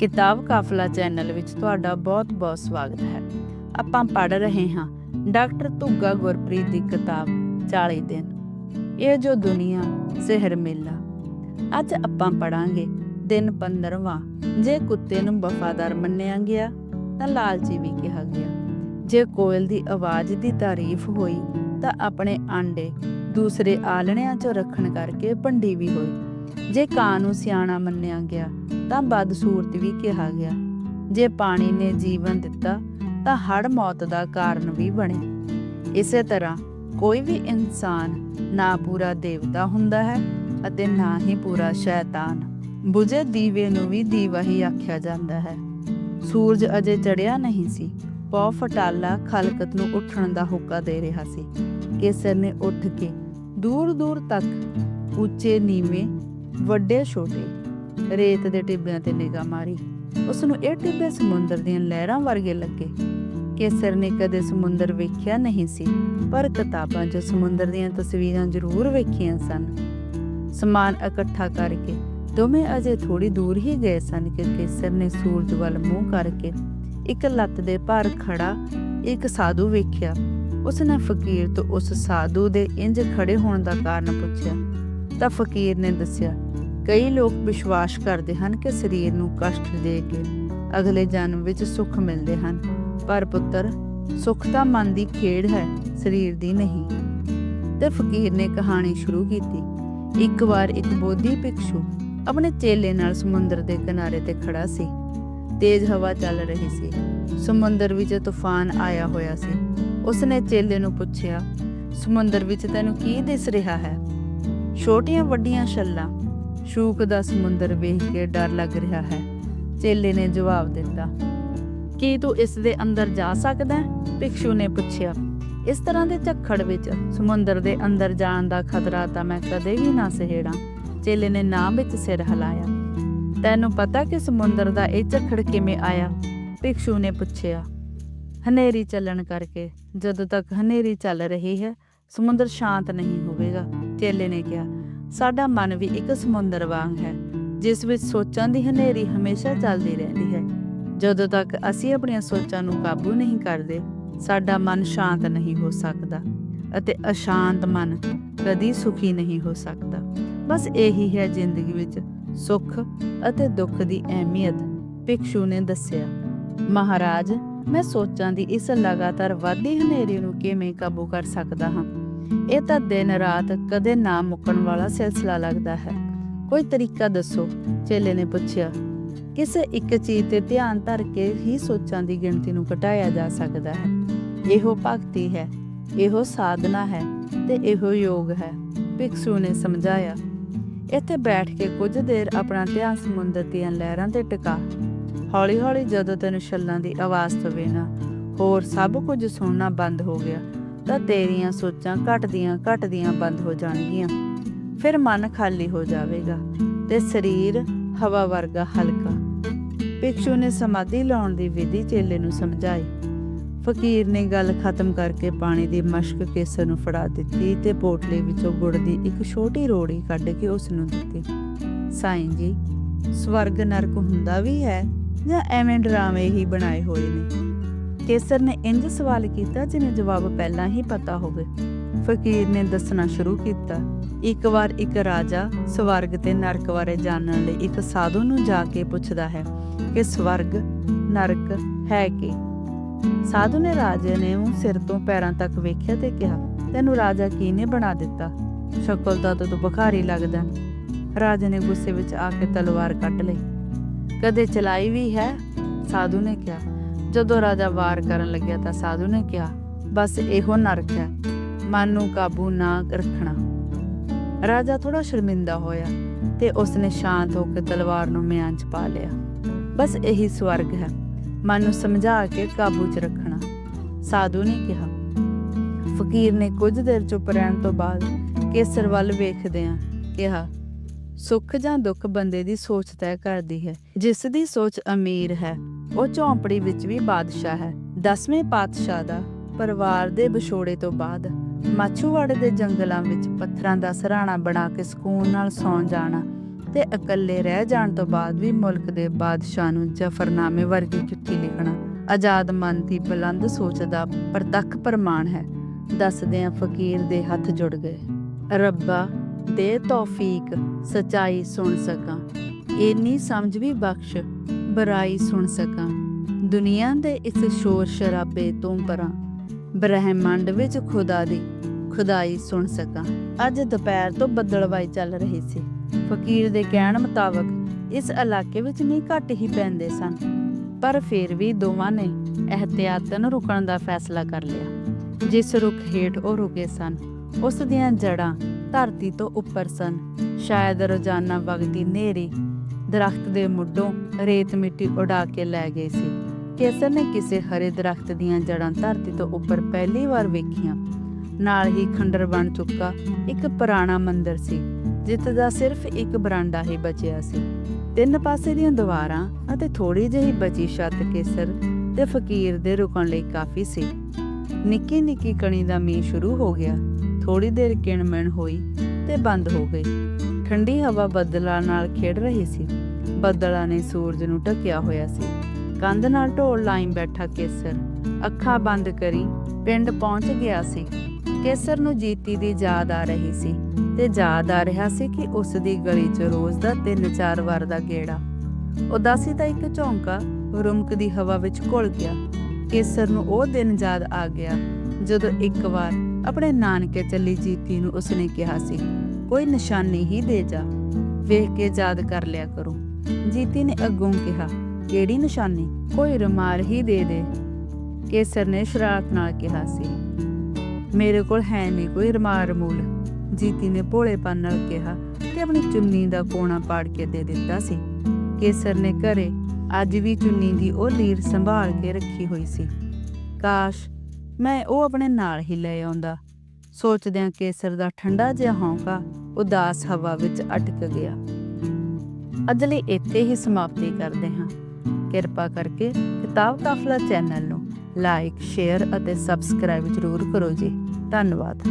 ਕਿਤਾਬ ਕਾਫਲਾ ਚੈਨਲ ਵਿੱਚ ਤੁਹਾਡਾ ਬਹੁਤ-ਬਹੁਤ ਸਵਾਗਤ ਹੈ। ਆਪਾਂ ਪੜ੍ਹ ਰਹੇ ਹਾਂ ਡਾਕਟਰ ਧੁੱਗਾ ਗੁਰਪ੍ਰੀਤ ਦੀ ਕਿਤਾਬ 40 ਦਿਨ। ਇਹ ਜੋ ਦੁਨੀਆ ਸਿਹਰ ਮੇਲਾ। ਅੱਜ ਆਪਾਂ ਪੜਾਂਗੇ ਦਿਨ 15ਵਾਂ ਜੇ ਕੁੱਤੇ ਨੂੰ ਵਫਾਦਾਰ ਮੰਨਿਆ ਗਿਆ, ਤਾਂ ਲਾਲਚੀ ਵੀ ਕਿਹਾ ਗਿਆ। ਜੇ ਕੋਇਲ ਦੀ ਆਵਾਜ਼ ਦੀ ਤਾਰੀਫ ਹੋਈ, ਤਾਂ ਆਪਣੇ ਆਂਡੇ ਦੂਸਰੇ ਆਲਣਿਆਂ 'ਚ ਰੱਖਣ ਕਰਕੇ ਭੰਡੀ ਵੀ ਹੋਈ। ਜੇ ਕਾਂ ਨੂੰ ਸਿਆਣਾ ਮੰਨਿਆ ਗਿਆ, ਤਾਂ ਬਦਸੂਰਤ ਵੀ ਕਿਹਾ ਗਿਆ। ਜੇ ਪਾਣੀ ਨੇ ਜੀਵਨ ਦਿੱਤਾ, ਤਾਂ ਹੜ ਮੌਤ ਦਾ ਕਾਰਨ ਵੀ ਬਣੇ ਇਸੇ ਤਰ੍ਹਾਂ ਕੋਈ ਵੀ ਇਨਸਾਨ ਨਾ ਪੂਰਾ ਦੇਵਤਾ ਹੁੰਦਾ ਹੈ ਅਤੇ ਨਾ ਹੀ ਪੂਰਾ ਸ਼ੈਤਾਨ। ਬੁਝੇ ਦੀਵੇ ਨੂੰ ਵੀ ਦੀਵਾ ਹੀ ਆਖਿਆ ਜਾਂਦਾ ਹੈ। ਸੂਰਜ ਅਜੇ ਚੜਿਆ ਨਹੀਂ ਸੀ। ਪੌ ਫਟਾਲਾ ਖਲਕਤ ਨੂੰ ਉੱਠਣ ਦਾ ਹੁੱਕਾ ਦੇ ਰਿਹਾ ਸੀ। ਕੇਸਰ ਨੇ ਉੱਠ ਕੇ ਦੂਰ ਦੂਰ ਤੱਕ ਉੱਚੇ ਨੀਵੇਂ ਵੱਡੇ ਛੋਟੇ ਰੇਤ ਦੇ ਟਿੱਬਿਆਂ ਤੇ ਨਿਗਾਹ ਮਾਰੀ। ਉਸ ਨੂੰ ਇਹ ਟਿੱਬੇ ਸਮੁੰਦਰ ਦੀਆਂ ਲਹਿਰਾਂ ਵਰਗੇ ਲੱਗੇ ਕੇਸਰ ਨੇ ਕਦੇ ਸਮੁੰਦਰ ਵੇਖਿਆ ਨਹੀਂ ਸੀ, ਪਰ ਕਿਤਾਬਾਂ 'ਚ ਸਮੁੰਦਰ ਦੀਆਂ ਤਸਵੀਰਾਂ ਜ਼ਰੂਰ ਵੇਖੀਆਂ ਸਨ। ਸਮਾਨ ਇਕੱਠਾ ਕਰਕੇ ਦੋਵੇਂ ਅਜੇ ਥੋੜੀ ਦੂਰ ਹੀ ਗਏ ਸਨ ਕਿ ਕੇਸਰ ਨੇ ਸੂਰਜ ਵੱਲ ਮੂੰਹ ਕਰਕੇ ਇੱਕ ਲੱਤ ਦੇ ਭਾਰ ਖੜਾ ਇੱਕ ਸਾਧੂ ਵੇਖਿਆ। ਉਸ ਨੇ ਫਕੀਰ ਤੋਂ ਉਸ ਸਾਧੂ ਦੇ ਇੰਜ ਖੜੇ ਹੋਣ ਦਾ ਕਾਰਨ ਪੁੱਛਿਆ। ਤਾਂ ਫਕੀਰ ਨੇ ਦੱਸਿਆ ਕਈ ਲੋਕ ਵਿਸ਼ਵਾਸ ਕਰਦੇ ਹਨ ਕਿ ਸਰੀਰ ਨੂੰ ਕਸ਼ਟ ਦੇ ਕੇ ਅਗਲੇ ਜਨਮ ਵਿੱਚ ਸੁੱਖ ਮਿਲਦੇ ਹਨ। ਪਰ ਪੁੱਤਰ, ਸੁੱਖ ਤਾਂ ਮਨ ਦੀ ਖੇਡ ਹੈ, ਸਰੀਰ ਦੀ ਨਹੀਂ। ਤੇ ਫਕੀਰ ਨੇ ਕਹਾਣੀ ਸ਼ੁਰੂ ਕੀਤੀ। ਇੱਕ ਵਾਰ ਇੱਕ ਬੋਧੀ ਭਿਕਸ਼ੂ ਆਪਣੇ ਚੇਲੇ ਨਾਲ ਸਮੁੰਦਰ ਦੇ ਕਿਨਾਰੇ ਤੇ ਖੜਾ ਸੀ। ਤੇਜ਼ ਹਵਾ ਚੱਲ ਰਹੀ ਸੀ। ਸਮੁੰਦਰ ਵਿੱਚ ਤੂਫਾਨ ਆਇਆ ਹੋਇਆ ਸੀ। ਉਸਨੇ ਚੇਲੇ ਨੂੰ ਪੁੱਛਿਆ, ਸਮੁੰਦਰ ਵਿੱਚ ਤੈਨੂੰ ਕੀ ਦਿਸ ਰਿਹਾ ਹੈ? ਛੋਟੀਆਂ ਵੱਡੀਆਂ ਛੱਲਾਂ। ਸ਼ੂਕ ਦਾ ਸਮੁੰਦਰ ਵੇਖ ਕੇ ਡਰ ਲੱਗ ਰਿਹਾ ਹੈ। ਚੇਲੇ ਨੇ ਜਵਾਬ ਦਿੱਤਾ, ਕੀ ਤੂੰ ਇਸ ਦੇ ਅੰਦਰ ਜਾ ਸਕਦਾ ਹੈ? ਭਿਕਸ਼ੂ ਨੇ ਪੁੱਛਿਆ, ਇਸ ਤਰ੍ਹਾਂ ਦੇ ਝੱਖੜ ਵਿੱਚ ਸਮੁੰਦਰ ਦੇ ਅੰਦਰ ਜਾਣ ਦਾ ਖਤਰਾ ਤਾਂ ਮੈਂ ਕਦੇ ਵੀ ਨਾ ਸਹਿੜਾਂ ਚੇਲੇ ਨੇ ਨਾਂ ਵਿੱਚ ਸਿਰ ਹਿਲਾਇਆ, ਤੈਨੂੰ ਪਤਾ ਕਿ ਸਮੁੰਦਰ ਦਾ ਇਹ ਝੱਖੜ ਕਿਵੇਂ ਆਇਆ? ਭਿਕਸ਼ੂ ਨੇ ਪੁੱਛਿਆ, ਹਨੇਰੀ ਚੱਲਣ ਕਰਕੇ, ਜਦੋਂ ਤੱਕ ਹਨੇਰੀ ਚੱਲ ਰਹੀ ਹੈ, ਸਮੁੰਦਰ ਸ਼ਾਂਤ ਨਹੀਂ ਹੋਵੇਗਾ। ਚੇਲੇ ਨੇ ਕਿਹਾ ਸਾਡਾ ਮਨ ਵੀ ਇੱਕ ਸਮੁੰਦਰ ਵਾਂਗ ਹੈ, ਜਿਸ ਵਿੱਚ ਸੋਚਾਂ ਦੀ ਹਨੇਰੀ ਹਮੇਸ਼ਾ ਚੱਲਦੀ ਰਹਿੰਦੀ ਹੈ। ਜਦੋਂ ਤੱਕ ਅਸੀਂ ਆਪਣੀਆਂ ਸੋਚਾਂ ਨੂੰ ਕਾਬੂ ਨਹੀਂ ਕਰਦੇ, ਸਾਡਾ ਮਨ ਸ਼ਾਂਤ ਨਹੀਂ ਹੋ ਸਕਦਾ ਅਤੇ ਅਸ਼ਾਂਤ ਮਨ ਕਦੀ ਸੁਖੀ ਨਹੀਂ ਹੋ ਸਕਦਾ। ਬਸ ਇਹੀ ਹੈ ਜ਼ਿੰਦਗੀ ਵਿੱਚ ਸੁੱਖ ਅਤੇ ਦੁੱਖ ਦੀ ਅਹਿਮੀਅਤ, ਭਿਕਸ਼ੂ ਨੇ ਦੱਸਿਆ। ਮਹਾਰਾਜ, ਮੈਂ ਸੋਚਾਂ ਦੀ ਇਸ ਲਗਾਤਾਰ ਵਾਧੀ ਹਨੇਰੀ ਨੂੰ ਕਿਵੇਂ ਕਾਬੂ ਕਰ ਸਕਦਾ ਹਾਂ? ਇਹ ਤਾਂ ਦਿਨ ਰਾਤ ਕਦੇ ਨਾ ਮੁੱਕਣ ਵਾਲਾ ਸਿਲਸਿਲਾ ਲੱਗਦਾ ਹੈ। ਕੋਈ ਤਰੀਕਾ ਦੱਸੋ? ਚੇਲੇ ਨੇ ਪੁੱਛਿਆ, ਕਿਸੇ ਇੱਕ ਚੀਜ਼ ਤੇ ਧਿਆਨ ਧਰ ਕੇ ਹੀ ਸੋਚਾਂ ਦੀ ਗਿਣਤੀ ਨੂੰ ਘਟਾਇਆ ਜਾ ਸਕਦਾ ਹੈ? ਇਹੋ ਭਗਤੀ ਹੈ, ਇਹੋ ਸਾਧਨਾ ਹੈ ਤੇ ਇਹੋ ਯੋਗ ਹੈ। ਭਿਕਸ਼ੂ ਨੇ ਸਮਝਾਇਆ, ਇੱਥੇ ਬੈਠ ਕੇ ਕੁਝ ਦੇਰ ਆਪਣਾ ਧਿਆਨ ਸਮੁੰਦਰ ਦੀਆਂ ਲਹਿਰਾਂ ਤੇ ਟਿਕਾ। ਹੌਲੀ-ਹੌਲੀ ਜਦੋਂ ਤੈਨੂੰ ਛੱਲਾਂ ਦੀ ਆਵਾਜ਼ ਪਵੇ ਨਾ ਹੋਰ ਸਭ ਕੁਝ ਸੁਣਨਾ ਬੰਦ ਹੋ ਗਿਆ ਤਾਂ ਤੇਰੀਆਂ ਸੋਚਾਂ ਘਟਦੀਆਂ ਘਟਦੀਆਂ ਬੰਦ ਹੋ ਜਾਣਗੀਆਂ। ਫਿਰ ਮਨ ਖਾਲੀ ਹੋ ਜਾਵੇਗਾ ਤੇ ਸਰੀਰ ਹਵਾ ਵਰਗਾ ਹਲਕਾ। ਭਿਕਸ਼ੂ ਨੇ ਸਮਾਧੀ ਲਾਉਣ ਦੀ ਵਿਧੀ ਚੇਲੇ ਨੂੰ ਸਮਝਾਈ। ਫਕੀਰ ਨੇ ਗੱਲ ਖਤਮ ਕਰਕੇ ਪਾਣੀ ਦੀ ਮਸ਼ਕ ਕੇਸਰ ਨੂੰ ਫੜਾ ਦਿੱਤੀ ਤੇ ਪੋਟਲੇ ਵਿੱਚੋਂ ਗੁੜ ਦੀ ਇੱਕ ਛੋਟੀ ਰੋੜੀ ਕੱਢ ਕੇ ਉਸ ਨੂੰ ਦਿੱਤੀ। ਸਾਈਂ ਜੀ, ਸਵਰਗ ਨਰਕ ਹੁੰਦਾ ਵੀ ਹੈ ਜਾਂ ਐਵੇਂ ਡਰਾਵੇ ਹੀ ਬਣਾਏ ਹੋਏ ਨੇ? ਕੇਸਰ ਨੇ ਇੰਜ ਸਵਾਲ ਕੀਤਾ ਜਿਵੇਂ ਜਵਾਬ ਪਹਿਲਾਂ ਹੀ ਪਤਾ ਹੋਵੇ। ਫਕੀਰ ਨੇ ਦੱਸਣਾ ਸ਼ੁਰੂ ਕੀਤਾ, ਇੱਕ ਵਾਰ ਇੱਕ ਰਾਜਾ ਸਵਰਗ ਤੇ ਨਰਕ ਬਾਰੇ ਜਾਣਨ ਲਈ ਇੱਕ ਸਾਧੂ ਨੂੰ ਜਾ ਕੇ ਪੁੱਛਦਾ ਹੈ ਕਿ ਸਵਰਗ, ਨਰਕ ਹੈ ਕੀ? ਸਾਧੂ ਨੇ ਰਾਜੇ ਨੇ ਉਹ ਸਿਰ ਤੋਂ ਪੈਰਾਂ ਤੱਕ ਵੇਖਿਆ ਤੇ ਕਿਹਾ, ਤੈਨੂੰ ਰਾਜਾ ਕੀ ਨੇ ਬਣਾ ਦਿੱਤਾ? ਸ਼ਕਲ ਦਾ ਤਾਂ ਤੂੰ ਬੁਖਾਰੀ ਲੱਗਦਾ। ਰਾਜੇ ਨੇ ਗੁੱਸੇ ਵਿੱਚ ਆ ਕੇ ਤਲਵਾਰ ਕੱਢ ਲਈ। ਕਦੇ ਚਲਾਈ ਵੀ ਹੈ? ਸਾਧੂ ਨੇ ਕਿਹਾ ਜਦੋਂ ਰਾਜਾ ਵਾਰ ਕਰਨ ਲੱਗਿਆ ਤਾਂ ਸਾਧੂ ਨੇ ਕਿਹਾ, ਬਸ ਇਹੋ ਨਰਕ ਹੈ, ਮਨ ਨੂੰ ਕਾਬੂ ਨਾ ਰੱਖਣਾ। ਰਾਜਾ ਥੋੜਾ ਸ਼ਰਮਿੰਦਾ ਹੋਇਆ ਤੇ ਉਸਨੇ ਸ਼ਾਂਤ ਹੋ ਕੇ ਤਲਵਾਰ ਨੂੰ ਮਿਆਨ 'ਚ ਪਾ ਲਿਆ। ਬਸ ਇਹੀ ਸਵਰਗ ਹੈ, ਮਨ ਨੂੰ ਸਮਝਾ ਕੇ ਕਾਬੂ 'ਚ ਰੱਖਣਾ। ਸਾਧੂ ਨੇ ਕਿਹਾ, ਫਕੀਰ ਨੇ ਕੁਝ ਦੇਰ ਚੁੱਪ ਰਹਿਣ ਤੋਂ ਬਾਅਦ ਕੇਸਰ ਵੱਲ ਵੇਖਦਿਆਂ ਕਿਹਾ ਸੁੱਖ ਜਾਂ ਦੁੱਖ ਬੰਦੇ ਦੀ ਸੋਚ ਤੈਅ ਕਰਦੀ ਹੈ। ਜਿਸ ਦੀ ਸੋਚ ਅਮੀਰ ਹੈ, ਉਹ ਝੌਂਪੜੀ ਵਿੱਚ ਵੀ ਬਾਦਸ਼ਾਹ ਹੈ। ਦਸਵੇਂ ਪਾਤਸ਼ਾਹ ਦਾ ਪਰਿਵਾਰ ਦੇ ਵਿਛੋੜੇ ਤੋਂ ਬਾਅਦ ਮਾਛੂਵਾੜੇ ਦੇ ਜੰਗਲਾਂ ਵਿੱਚ ਪੱਥਰਾਂ ਦਾ ਸਰਾਣਾ ਬਣਾ ਕੇ ਸਕੂਨ ਨਾਲ ਸੌਂ ਜਾਣਾ ਤੇ ਇਕੱਲੇ ਰਹਿ ਜਾਣ ਤੋਂ ਬਾਅਦ ਵੀ ਮੁਲਕ ਦੇ ਬਾਦਸ਼ਾਹ ਨੂੰ ਜ਼ਫਰਨਾਮੇ ਵਰਗੀ ਚਿੱਠੀ ਲਿਖਣਾ ਆਜ਼ਾਦ ਮਨ ਦੀ ਬੁਲੰਦ ਸੋਚ ਦਾ ਪ੍ਰਤੱਖ ਪ੍ਰਮਾਣ ਹੈ। ਦੱਸਦਿਆਂ ਫਕੀਰ ਦੇ ਹੱਥ ਜੁੜ ਗਏ। ਰੱਬਾ ਦੇ ਤੌਫੀਕ ਸਚਾਈ ਸੁਣ ਸਕਾਂ। ਇੰਨੀ ਸਮਝ ਵੀ ਬਖਸ਼, ਬੁਰਾਈ ਸੁਣ ਸਕਾਂ। ਦੁਨੀਆ ਦੇ ਇਸ ਸ਼ੋਰ ਸ਼ਰਾਬੇ ਤੋਂ ਪਰਾਂ ਬ੍ਰਹਿਮੰਡ ਵਿੱਚ ਖੁਦਾ ਦੀ ਖੁਦਾਈ ਸੁਣ ਸਕਾਂ। ਅੱਜ ਦੁਪਹਿਰ ਤੋਂ ਬੱਦਲਵਾਈ ਚੱਲ ਰਹੀ ਸੀ। ਫਕੀਰ ਦੇ ਕਹਿਣ ਮੁਤਾਬਕ ਇਸ ਇਲਾਕੇ ਵਿੱਚ ਮੀਂਹ ਘੱਟ ਹੀ ਪੈਂਦੇ ਸਨ, ਪਰ ਫਿਰ ਵੀ ਦੋਵਾਂ ਨੇ ਅਹਤਿਆਤਨ ਰੁਕਣ ਦਾ ਫੈਸਲਾ ਕਰ ਲਿਆ। ਜਿਸ ਰੁੱਖ ਹੇਠ ਉਹ ਰੁਕੇ ਸਨ, ਉਸ ਦੀਆਂ ਜੜਾਂ ਧਰਤੀ ਤੋਂ ਉੱਪਰ ਸਨ। ਸ਼ਾਇਦ ਰੋਜ਼ਾਨਾ ਵਗਦੀ ਨੇਰੀ ਦਰਖਤ ਦੇ ਮੁੱਢੋਂ ਰੇਤ ਮਿੱਟੀ ਉਡਾ ਕੇ ਲੈ ਗਈ ਸੀ। ਕੇਸਰ ਨੇ ਕਿਸੇ ਹਰੇ ਦਰਖਤ ਦੀਆਂ ਜੜਾਂ ਧਰਤੀ ਤੋਂ ਉੱਪਰ ਪਹਿਲੀ ਵਾਰ ਵੇਖੀਆਂ। ਨਾਲ ਹੀ ਖੰਡਰ ਬਣ ਚੁੱਕਾ ਇੱਕ ਪੁਰਾਣਾ ਮੰਦਿਰ ਸੀ, ਜਿੱਤ ਦਾ ਸਿਰਫ ਇੱਕ ਬਰਾਂਡਾ ਹੀ ਬਚਿਆ ਸੀ। ਤਿੰਨ ਪਾਸੇ ਦੀਆਂ ਦੀਵਾਰਾਂ ਅਤੇ ਥੋੜੀ ਜਿਹੀ ਬਚੀ ਛੱਤ ਕੇਸਰ ਤੇ ਫਕੀਰ ਦੇ ਰੁਕਣ ਲਈ ਕਾਫੀ ਸੀ। ਨਿੱਕੀ ਨਿੱਕੀ ਕਣੀ ਦਾ ਮੀਂਹ ਸ਼ੁਰੂ ਹੋ ਗਿਆ। ਥੋੜੀ ਦੇਰ ਕਿਣਮਣ ਹੋਈ ਤੇ ਬੰਦ ਹੋ ਗਈ। ਠੰਡੀ ਹਵਾ ਬੱਦਲਾਂ ਨਾਲ ਖੇਡ ਰਹੀ ਸੀ। ਬੱਦਲਾਂ ਨੇ ਸੂਰਜ ਨੂੰ ਢੱਕਿਆ ਹੋਇਆ ਸੀ। ਕੰਧ ਨਾਲ ਢੋਲ ਲਾਈ ਬੈਠਾ ਕੇਸਰ। ਅੱਖਾਂ ਬੰਦ ਕਰੀ ਪਿੰਡ ਪਹੁੰਚ ਗਿਆ ਸੀ। ਕੇਸਰ ਨੂੰ ਜੀਤੀ ਦੀ ਯਾਦ ਆ ਰਹੀ ਸੀ ਤੇ ਯਾਦ ਆ ਰਿਹਾ ਸੀ ਕਿ ਉਸ ਦੀ ਗਲੀ 'ਚ ਰੋਜ਼ ਦਾ ਤਿੰਨ ਚਾਰ ਵਾਰ ਦਾ ਗੇੜਾ। ਉਦਾਸੀ ਦਾ ਇੱਕ ਝੌਂਕਾ ਰੁਮਕਦੀ ਹਵਾ ਵਿੱਚ ਘੁਲ ਗਿਆ। ਕੇਸਰ ਨੂੰ ਉਹ ਦਿਨ ਯਾਦ ਆ ਗਿਆ ਜਦੋਂ ਇੱਕ ਵਾਰ ਆਪਣੇ ਨਾਨਕੇ ਚੱਲੀ ਜੀਤੀ ਨੂੰ ਉਸਨੇ ਕਿਹਾ ਸੀ, ਕੋਈ ਨਿਸ਼ਾਨੀ ਹੀ ਦੇ ਜਾ, ਵੇਖ ਕੇ ਯਾਦ ਕਰ ਲਿਆ ਕਰੋ। ਜੀਤੀ ਨੇ ਅੱਗੋਂ ਕਿਹਾ, ਕਿਹੜੀ ਨਿਸ਼ਾਨੀ? ਕੋਈ ਰੁਮਾਲ ਹੀ ਦੇ ਦੇ। ਕੇਸਰ ਨੇ ਸ਼ਰਾਰਤ ਨਾਲ ਕਿਹਾ ਸੀ, ਮੇਰੇ ਕੋਲ ਹੈ ਨਹੀਂ ਕੋਈ ਰੁਮਾਲ ਰਮੂਲ। ਜੀਤੀ ਨੇ ਭੋਲੇਪਨ ਨਾਲ ਕਿਹਾ ਤੇ ਆਪਣੀ ਚੁੰਨੀ ਦਾ ਕੋਣਾ ਪਾੜ ਕੇ ਦੇ ਦਿੱਤਾ ਸੀ। ਕੇਸਰ ਨੇ ਘਰੇ ਅੱਜ ਵੀ ਚੁੰਨੀ ਦੀ ਉਹ ਲੀਰ ਸੰਭਾਲ ਕੇ ਰੱਖੀ ਹੋਈ ਸੀ। ਕਾਸ਼ ਮੈਂ ਉਹ ਆਪਣੇ ਨਾਲ ਹੀ ਲੈ ਆਉਂਦਾ। ਸੋਚਦਿਆਂ ਕੇਸਰ ਦਾ ਠੰਡਾ ਜਿਹਾ ਹੌਂਕਾ ਉਦਾਸ ਹਵਾ ਵਿੱਚ ਅਟਕ ਗਿਆ। ਅੱਜ ਲਈ ਇੱਥੇ ਹੀ ਸਮਾਪਤੀ ਕਰਦੇ ਹਾਂ। ਕਿਰਪਾ ਕਰਕੇ ਕਿਤਾਬ ਕਾਫਲਾ ਚੈਨਲ ਨੂੰ ਲਾਈਕ, ਸ਼ੇਅਰ ਅਤੇ ਸਬਸਕ੍ਰਾਈਬ ਜ਼ਰੂਰ ਕਰੋ ਜੀ। ਧੰਨਵਾਦ।